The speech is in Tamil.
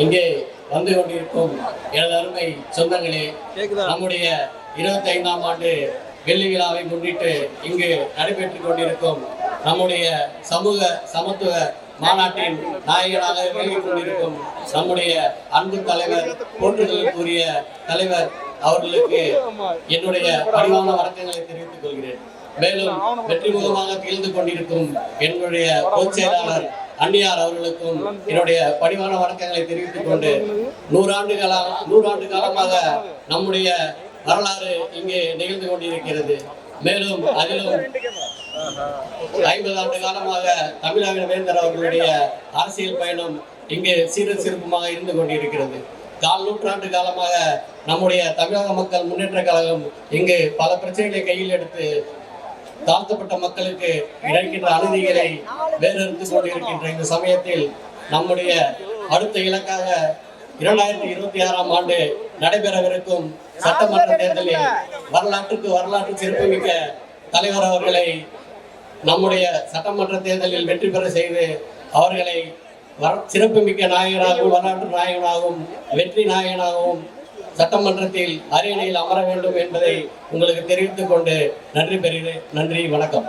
இங்கே வந்து கொண்டிருக்கும் எனது அருமை சொந்தங்களே நம்முடைய இருபத்தி ஐந்தாம் ஆண்டு வெள்ளி விழாவை முன்னிட்டு இங்கு நடைபெற்றுக் கொண்டிருக்கும் நம்முடைய சமூக சமத்துவ மாநாட்டின் நாயகனாக விளங்கிக் கொண்டிருக்கும் நம்முடைய அன்பு தலைவர் போற்றுதலுக்குரிய தலைவர் அவர்களுக்கு என்னுடைய பணிவான வணக்கங்களை தெரிவித்துக் கொள்கிறேன். மேலும் வெற்றிமுகமாக திகழ்ந்து கொண்டிருக்கும் என்னுடைய பொதுச் செயலாளர் அன்னியார் அவர்களுக்கும் என்னுடைய பணிவான வணக்கங்களை தெரிவித்துக் கொண்டு நூறாண்டு கால நூறாண்டு காலமாக நம்முடைய வரலாறு இங்கே நிகழ்ந்து கொண்டிருக்கிறது. மேலும் அதிலும் ஐம்பது ஆண்டு காலமாக தமிழக வேந்தர் அவர்களுடைய அரசியல் பயணம் இங்கே சீர சிறப்புமாக இருந்து கொண்டிருக்கிறது. கால் நூற்றாண்டு காலமாக நம்முடைய தமிழக மக்கள் முன்னேற்ற கழகம் இங்கு பல பிரச்சனைகளை கையில் எடுத்து தாழ்த்தப்பட்ட மக்களுக்கு இழைக்கின்ற அநீதிகளை வேறறுத்து கொண்டிருக்கின்ற இந்த சமயத்தில் நம்முடைய அடுத்த இலக்காக இரண்டாயிரத்தி இருபத்தி ஆறாம் ஆண்டு நடைபெறவிருக்கும் சட்டமன்ற தேர்தலில் வரலாற்றுக்கு வரலாற்று சிறப்புமிக்க தலைவர் அவர்களை நம்முடைய சட்டமன்ற தேர்தலில் வெற்றி பெற செய்து அவர்களை வர- சிறப்புமிக்க நாயகனாகவும் வரலாற்று நாயகனாகவும் வெற்றி நாயகனாகவும் சட்டமன்றத்தில் அரியணையில் அமர வேண்டும் என்பதை உங்களுக்கு தெரிவித்துக் கொண்டு நன்றி பெறுகிறேன். நன்றி வணக்கம்.